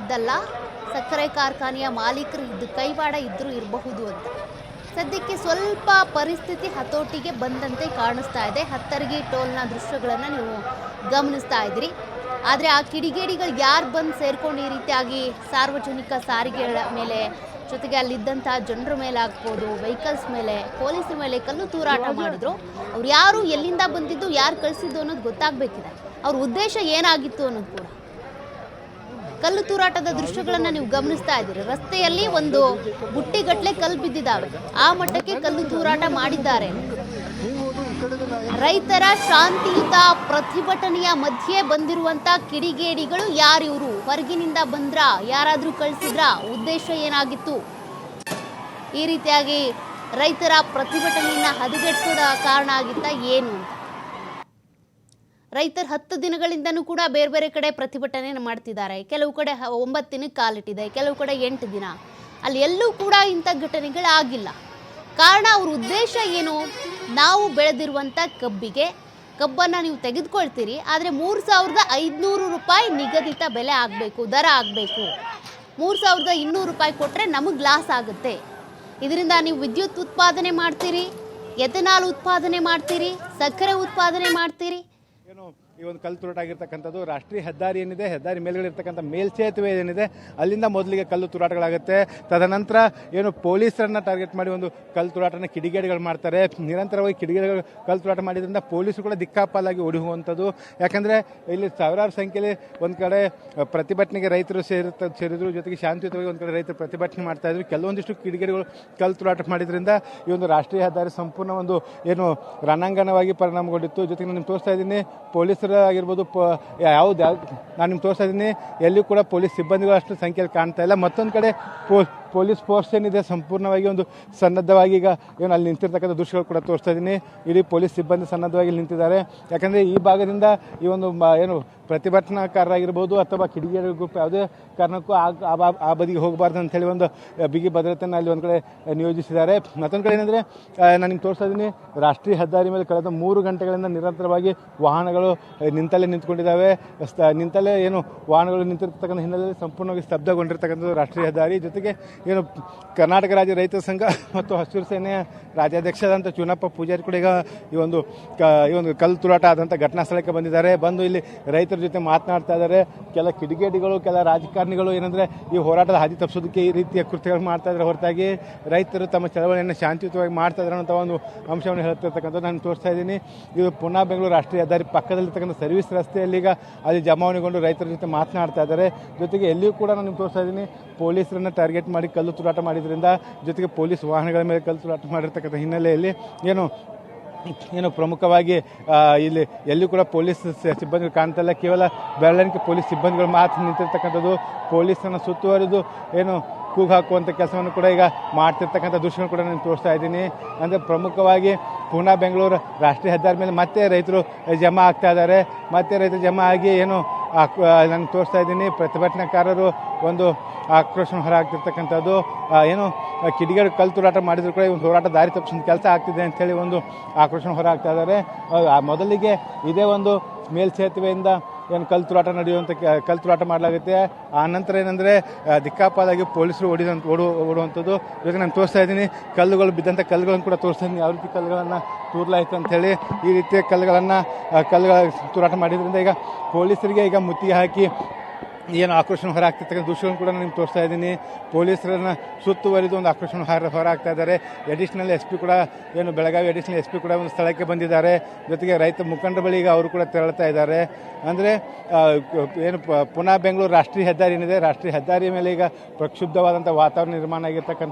ಇದ್ದಲ್ಲ ಸಕ್ಕರೆ ಕಾರ್ಖಾನೆಯ ಮಾಲೀಕರು ಇದ್ದು ಕೈವಾಡ ಇದ್ದರೂ ಇರಬಹುದು ಅಂತ. ಸದ್ಯಕ್ಕೆ ಸ್ವಲ್ಪ ಪರಿಸ್ಥಿತಿ ಹತೋಟಿಗೆ ಬಂದಂತೆ ಕಾಣಿಸ್ತಾ ಇದೆ. ಹತ್ತರ್ಗಿ ಟೋಲ್ನ ದೃಶ್ಯಗಳನ್ನು ನೀವು ಗಮನಿಸ್ತಾ ಇದ್ದೀರಿ. ಆದರೆ ಆ ಕಿಡಿಗೇಡಿಗಳು ಯಾರು ಬಂದು ಸೇರ್ಕೊಂಡು ಈ ರೀತಿಯಾಗಿ ಸಾರ್ವಜನಿಕ ಸಾರಿಗೆಗಳ ಮೇಲೆ ಜೊತೆಗೆ ಅಲ್ಲಿದ್ದಂತಹ ಜನರ ಮೇಲೆ ಆಗ್ಬೋದು ವೆಹಿಕಲ್ಸ್ ಮೇಲೆ ಪೊಲೀಸರ ಮೇಲೆ ಕಲ್ಲು ತೂರಾಟ ಮಾಡಿದ್ರು. ಅವ್ರು ಯಾರು ಎಲ್ಲಿಂದ ಬಂದಿದ್ದು ಯಾರು ಕಳಿಸಿದ್ದು ಅನ್ನೋದು ಗೊತ್ತಾಗಬೇಕಿದೆ. ಅವ್ರ ಉದ್ದೇಶ ಏನಾಗಿತ್ತು ಅನ್ನೋದು ಕೂಡ. ಕಲ್ಲು ತೂರಾಟದ ದೃಶ್ಯಗಳನ್ನ ನೀವು ಗಮನಿಸ್ತಾ ಇದ್ದೀರಿ. ರಸ್ತೆಯಲ್ಲಿ ಒಂದು ಬುಟ್ಟಿಗಟ್ಟಲೆ ಕಲ್ಲು ಬಿದ್ದಿದ್ದಾವೆ. ಆ ಮಟ್ಟಕ್ಕೆ ಕಲ್ಲು ತೂರಾಟ ಮಾಡಿದ್ದಾರೆ. ರೈತರ ಶಾಂತಿಯುತ ಪ್ರತಿಭಟನೆಯ ಮಧ್ಯೆ ಬಂದಿರುವಂತ ಕಿಡಿಗೇಡಿಗಳು ಯಾರಿವರು? ಹೊರಗಿನಿಂದ ಬಂದ್ರ, ಯಾರಾದ್ರೂ ಕಳಿಸಿದ್ರ ಉದ್ದೇಶ ಏನಾಗಿತ್ತು? ಈ ರೀತಿಯಾಗಿ ರೈತರ ಪ್ರತಿಭಟನೆಯನ್ನ ಹದಗೆಡಿಸೋದ ಕಾರಣ ಆಗಿತ್ತ ಏನು ರೈತರು ಹತ್ತು ದಿನಗಳಿಂದನೂ ಕೂಡ ಬೇರೆ ಬೇರೆ ಕಡೆ ಪ್ರತಿಭಟನೆ ಮಾಡ್ತಿದ್ದಾರೆ. ಕೆಲವು ಕಡೆ ಒಂಬತ್ತು ದಿನಕ್ಕೆ ಕಾಲಿಟ್ಟಿದೆ, ಕೆಲವು ಕಡೆ ಎಂಟು ದಿನ. ಅಲ್ಲಿ ಎಲ್ಲೂ ಕೂಡ ಇಂಥ ಘಟನೆಗಳಾಗಿಲ್ಲ ಕಾರಣ ಅವ್ರ ಉದ್ದೇಶ ಏನು? ನಾವು ಬೆಳೆದಿರುವಂಥ ಕಬ್ಬಿಗೆ, ಕಬ್ಬನ್ನು ನೀವು ತೆಗೆದುಕೊಳ್ತೀರಿ, ಆದರೆ ಮೂರು ಸಾವಿರದ ಐದುನೂರು ರೂಪಾಯಿ ನಿಗದಿತ ಬೆಲೆ ಆಗಬೇಕು, ದರ ಆಗಬೇಕು. ಮೂರು ಸಾವಿರದ ಇನ್ನೂರು ರೂಪಾಯಿ ಕೊಟ್ಟರೆ ನಮಗೆ ಲಾಸ್ ಆಗುತ್ತೆ. ಇದರಿಂದ ನೀವು ವಿದ್ಯುತ್ ಉತ್ಪಾದನೆ ಮಾಡ್ತೀರಿ, ಎಥೆನಾಲ್ ಉತ್ಪಾದನೆ ಮಾಡ್ತೀರಿ, ಸಕ್ಕರೆ ಉತ್ಪಾದನೆ ಮಾಡ್ತೀರಿ ಏನು ಈ ಒಂದು ಕಲ್ಲು ತುರಾಟಾಗಿರ್ತಕ್ಕಂಥದ್ದು ರಾಷ್ಟ್ರೀಯ ಹೆದ್ದಾರಿ ಏನಿದೆ, ಹೆದ್ದಾರಿ ಮೇಲ್ಗಡೆ ಇರ್ತಕ್ಕಂಥ ಮೇಲ್ಸೇತುವೆ ಏನಿದೆ, ಅಲ್ಲಿಂದ ಮೊದಲಿಗೆ ಕಲ್ಲು ತುರಾಟಗಳಾಗುತ್ತೆ. ತದನಂತರ ಏನು ಪೊಲೀಸರನ್ನು ಟಾರ್ಗೆಟ್ ಮಾಡಿ ಒಂದು ಕಲ್ಲು ತುರಾಟನ ಕಿಡಿಗೇಡಿಗಳು ಮಾಡ್ತಾರೆ. ನಿರಂತರವಾಗಿ ಕಿಡಿಗೇಡಿಗಳು ಕಲ್ಲು ತುರಾಟ ಮಾಡಿದ್ರಿಂದ ಪೊಲೀಸರು ಕೂಡ ದಿಕ್ಕಾಪಾಲಾಗಿ ಓಡಿ ಹೋಗುವಂಥದ್ದು ಯಾಕಂದರೆ ಇಲ್ಲಿ ಸಾವಿರಾರು ಸಂಖ್ಯೆಯಲ್ಲಿ ಒಂದು ಕಡೆ ಪ್ರತಿಭಟನೆಗೆ ರೈತರು ಸೇರಿತ ಸೇರಿದ್ರು, ಜೊತೆಗೆ ಶಾಂತಿಯುತವಾಗಿ ಒಂದು ಕಡೆ ರೈತರು ಪ್ರತಿಭಟನೆ ಮಾಡ್ತಾ ಇದ್ರು. ಕೆಲವೊಂದಿಷ್ಟು ಕಿಡಿಗೇಡಿಗಳು ಕಲ್ಲು ತುರಾಟ ಮಾಡಿದ್ರಿಂದ ಈ ಒಂದು ರಾಷ್ಟ್ರೀಯ ಹೆದ್ದಾರಿ ಸಂಪೂರ್ಣ ಒಂದು ಏನು ರಣಾಂಗಣವಾಗಿ ಪರಿಣಾಮಗೊಂಡಿತ್ತು. ಜೊತೆಗೆ ನಾನು ತೋರಿಸ್ತಾ ಇದ್ದೀನಿ, ಪೊಲೀಸರು ಆಗಿರ್ಬೋದು ಪ ಯಾವ್ದು ಯಾವ್ದು, ನಾನು ನಿಮ್ಗೆ ತೋರಿಸ್ತಾ ಇದ್ದೀನಿ ಎಲ್ಲಿಯೂ ಕೂಡ ಪೊಲೀಸ್ ಸಿಬ್ಬಂದಿಗಳು ಅಷ್ಟು ಸಂಖ್ಯೆಯಲ್ಲಿ ಕಾಣ್ತಾ ಇಲ್ಲ. ಮತ್ತೊಂದು ಕಡೆ ಪೋ ಪೊಲೀಸ್ ಫೋರ್ಸ್ ಏನಿದೆ ಸಂಪೂರ್ಣವಾಗಿ ಒಂದು ಸನ್ನದ್ಧವಾಗಿ ಈಗ ಏನು ಅಲ್ಲಿ ನಿಂತಿರ್ತಕ್ಕಂಥ ದೃಶ್ಯಗಳು ಕೂಡ ತೋರಿಸ್ತಾ ಇದ್ದೀನಿ ಇಡೀ ಪೊಲೀಸ್ ಸಿಬ್ಬಂದಿ ಸನ್ನದ್ಧವಾಗಿ ನಿಂತಿದ್ದಾರೆ. ಯಾಕಂದರೆ ಈ ಭಾಗದಿಂದ ಈ ಒಂದು ಏನು ಪ್ರತಿಭಟನಾಕಾರರಾಗಿರ್ಬೋದು ಅಥವಾ ಕಿಡಿಗೇರಿ ಗ್ರೂಪ್ ಯಾವುದೇ ಕಾರಣಕ್ಕೂ ಆ ಬದಿಗೆ ಹೋಗಬಾರ್ದು ಅಂತೇಳಿ ಒಂದು ಬಿಗಿ ಭದ್ರತೆಯನ್ನು ಅಲ್ಲಿ ಒಂದು ಕಡೆ ನಿಯೋಜಿಸಿದ್ದಾರೆ. ಮತ್ತೊಂದು ಕಡೆ ಏನಂದರೆ ನಾನು ನಿಮ್ಗೆ ತೋರಿಸ್ತಾ ಇದ್ದೀನಿ ರಾಷ್ಟ್ರೀಯ ಹೆದ್ದಾರಿ ಮೇಲೆ ಕಳೆದ ಮೂರು ಗಂಟೆಗಳಿಂದ ನಿರಂತರವಾಗಿ ವಾಹನಗಳು ನಿಂತಲೇ ನಿಂತ್ಕೊಂಡಿದ್ದಾವೆ. ನಿಂತಲ್ಲೇ ಏನು ವಾಹನಗಳು ನಿಂತಿರ್ತಕ್ಕಂಥ ಹಿನ್ನೆಲೆಯಲ್ಲಿ ಸಂಪೂರ್ಣವಾಗಿ ಸ್ತಬ್ಧಗೊಂಡಿರ್ತಕ್ಕಂಥದ್ದು ರಾಷ್ಟ್ರೀಯ ಹೆದ್ದಾರಿ. ಜೊತೆಗೆ ಏನು ಕರ್ನಾಟಕ ರಾಜ್ಯ ರೈತ ಸಂಘ ಮತ್ತು ಹಸಿರು ಸೇನೆಯ ರಾಜ್ಯಾಧ್ಯಕ್ಷರಾದಂಥ ಚುನಪ್ಪ ಪೂಜಾರಿ ಕೂಡ ಈಗ ಈ ಒಂದು ಕ, ಈ ಒಂದು ಕಲ್ಲು ತುಲಾಟ ಆದಂಥ ಘಟನಾ ಸ್ಥಳಕ್ಕೆ ಬಂದಿದ್ದಾರೆ. ಬಂದು ಇಲ್ಲಿ ರೈತರ ಜೊತೆ ಮಾತನಾಡ್ತಾ ಇದ್ದಾರೆ. ಕೆಲ ಕಿಡಿಗೇಡಿಗಳು, ಕೆಲ ರಾಜಕಾರಣಿಗಳು ಏನಂದರೆ ಈ ಹೋರಾಟದ ಹಾದಿ ತಪ್ಪಿಸೋದಕ್ಕೆ ಈ ರೀತಿಯ ಕೃತ್ಯಗಳು ಮಾಡ್ತಾ ಇದ್ದಾರೆ. ಹೊರತಾಗಿ ರೈತರು ತಮ್ಮ ಚಳವಳಿಯನ್ನು ಶಾಂತಿಯುತವಾಗಿ ಮಾಡ್ತಾ ಇದ್ದಾರೆ ಅನ್ನೋ ಒಂದು ಅಂಶವನ್ನು ಹೇಳ್ತಿರ್ತಕ್ಕಂಥದ್ದು ನಾನು ತೋರಿಸ್ತಾ ಇದ್ದೀನಿ. ಇದು ಪುನಃ ಬೆಂಗಳೂರು ರಾಷ್ಟ್ರೀಯ ಹೆದ್ದಾರಿ ಪಕ್ಕದಲ್ಲಿರ್ತಕ್ಕಂಥ ಸರ್ವಿಸ್ ರಸ್ತೆಯಲ್ಲಿ ಈಗ ಅಲ್ಲಿ ಜಮಾವಣೆಗೊಂಡು ರೈತರ ಜೊತೆ ಮಾತನಾಡ್ತಾ ಇದ್ದಾರೆ. ಜೊತೆಗೆ ಎಲ್ಲಿಯೂ ಕೂಡ ನಾನು ತೋರಿಸ್ತಾ ಇದ್ದೀನಿ, ಪೊಲೀಸರನ್ನು ಟಾರ್ಗೆಟ್ ಮಾಡಿ ಕಲ್ಲು ತುರಾಟ ಮಾಡಿದ್ರಿಂದ ಜೊತೆಗೆ ಪೊಲೀಸ್ ವಾಹನಗಳ ಮೇಲೆ ಕಲ್ಲು ತುರಾಟ ಮಾಡಿರ್ತಕ್ಕಂಥ ಹಿನ್ನೆಲೆಯಲ್ಲಿ ಏನು ಏನು ಪ್ರಮುಖವಾಗಿ ಇಲ್ಲಿ ಎಲ್ಲೂ ಕೂಡ ಪೊಲೀಸ್ ಸಿಬ್ಬಂದಿಗಳು ಕಾಣ್ತಾ ಕೇವಲ ಬೆರಳಿಕೆ ಪೊಲೀಸ್ ಸಿಬ್ಬಂದಿಗಳು ಮಾತ್ರ ನಿಂತಿರ್ತಕ್ಕಂಥದ್ದು. ಪೊಲೀಸನ್ನು ಸುತ್ತುವರಿದು ಏನು ಕೂಗು ಹಾಕುವಂಥ ಕೆಲಸವನ್ನು ಕೂಡ ಈಗ ಮಾಡ್ತಿರ್ತಕ್ಕಂಥ ದೃಶ್ಯವನ್ನು ಕೂಡ ನಾನು ತೋರಿಸ್ತಾ ಇದ್ದೀನಿ. ಅಂದರೆ ಪ್ರಮುಖವಾಗಿ ಪೂನಾ ಬೆಂಗಳೂರು ರಾಷ್ಟ್ರೀಯ ಹೆದ್ದಾರಿ ಮೇಲೆ ಮತ್ತೆ ರೈತರು ಜಮಾ ಆಗ್ತಾ ಇದ್ದಾರೆ. ಮತ್ತೆ ರೈತರು ಜಮಾ ಆಗಿ ಏನು ನಾನು ತೋರಿಸ್ತಾ ಇದ್ದೀನಿ. ಪ್ರತಿಭಟನಾಕಾರರು ಒಂದು ಆಕ್ರೋಶ ಹೊರಹಾಕ್ತಿರ್ತಕ್ಕಂಥದ್ದು. ಆಗ್ತಿರ್ತಕ್ಕಂಥದ್ದು ಏನು ಕಿಡಿಗೇಡು ಕಲ್ತು ತೂರಾಟ ಮಾಡಿದ್ರು ಕೂಡ ಒಂದು ಹೋರಾಟ ದಾರಿ ತಪ್ಪಿಸೋ ಕೆಲಸ ಆಗ್ತಿದೆ ಅಂಥೇಳಿ ಒಂದು ಆಕ್ರೋಷಣ ಹೊರ ಆಗ್ತಾ ಇದ್ದಾರೆ ಮೊದಲಿಗೆ ಇದೇ ಒಂದು ಮೇಲ್ಸೇತುವೆಯಿಂದ ಏನು ಕಲ್ಲು ತುರಾಟ ನಡೆಯುವಂಥ ಕಲ್ ತೂರಾಟ ಮಾಡಲಾಗುತ್ತೆ. ಆ ನಂತರ ಏನಂದರೆ ದಿಕ್ಕಾಪಾಲಾಗಿ ಪೊಲೀಸರು ಓಡಿದಂತ ಓಡು, ಓಡುವಂಥದ್ದು. ಇವಾಗ ನಾನು ತೋರಿಸ್ತಾ ಇದ್ದೀನಿ, ಕಲ್ಲುಗಳು ಬಿದ್ದಂಥ ಕಲ್ಲುಗಳನ್ನು ಕೂಡ ತೋರಿಸ್ತಾ ಇದ್ದೀನಿ ಯಾವ ರೀತಿ ಕಲ್ಲುಗಳನ್ನು ತೂರ್ಲಾಯಿತು ಅಂತೇಳಿ ಈ ರೀತಿಯ ಕಲ್ಲುಗಳನ್ನು ಕಲ್ಲುಗಳ ತುರಾಟ ಮಾಡಿದ್ರಿಂದ ಈಗ ಪೊಲೀಸರಿಗೆ ಈಗ ಮುತ್ತಿಗೆ ಹಾಕಿ ಏನು ಆಕ್ರೋಶನ ಹೊರಾಗ್ತಿರ್ತಕ್ಕಂಥ ದೃಶ್ಯವನ್ನು ಕೂಡ ನಿಮ್ಗೆ ತೋರಿಸ್ತಾ ಇದ್ದೀನಿ. ಪೊಲೀಸರನ್ನ ಸುತ್ತುವರಿದು ಒಂದು ಆಕ್ರೋಶನ ಹೊರ ಹೊರಾಗ್ತಾ ಇದ್ದಾರೆ. ಅಡಿಷನಲ್ ಎಸ್ ಪಿ ಕೂಡ ಏನು ಬೆಳಗಾವಿ ಅಡಿಷನಲ್ ಎಸ್ ಪಿ ಕೂಡ ಒಂದು ಸ್ಥಳಕ್ಕೆ ಬಂದಿದ್ದಾರೆ. ಜೊತೆಗೆ ರೈತ ಮುಖಂಡರ ಈಗ ಅವರು ಕೂಡ ತೆರಳ್ತಾ ಇದ್ದಾರೆ. ಅಂದರೆ ಏನು ಪುನಃ ಬೆಂಗಳೂರು ರಾಷ್ಟ್ರೀಯ ಹೆದ್ದಾರಿ ಏನಿದೆ, ರಾಷ್ಟ್ರೀಯ ಹೆದ್ದಾರಿ ಮೇಲೆ ಈಗ ಪ್ರಕ್ಷುಬ್ಧವಾದಂಥ ವಾತಾವರಣ ನಿರ್ಮಾಣ ಆಗಿರ್ತಕ್ಕಂಥ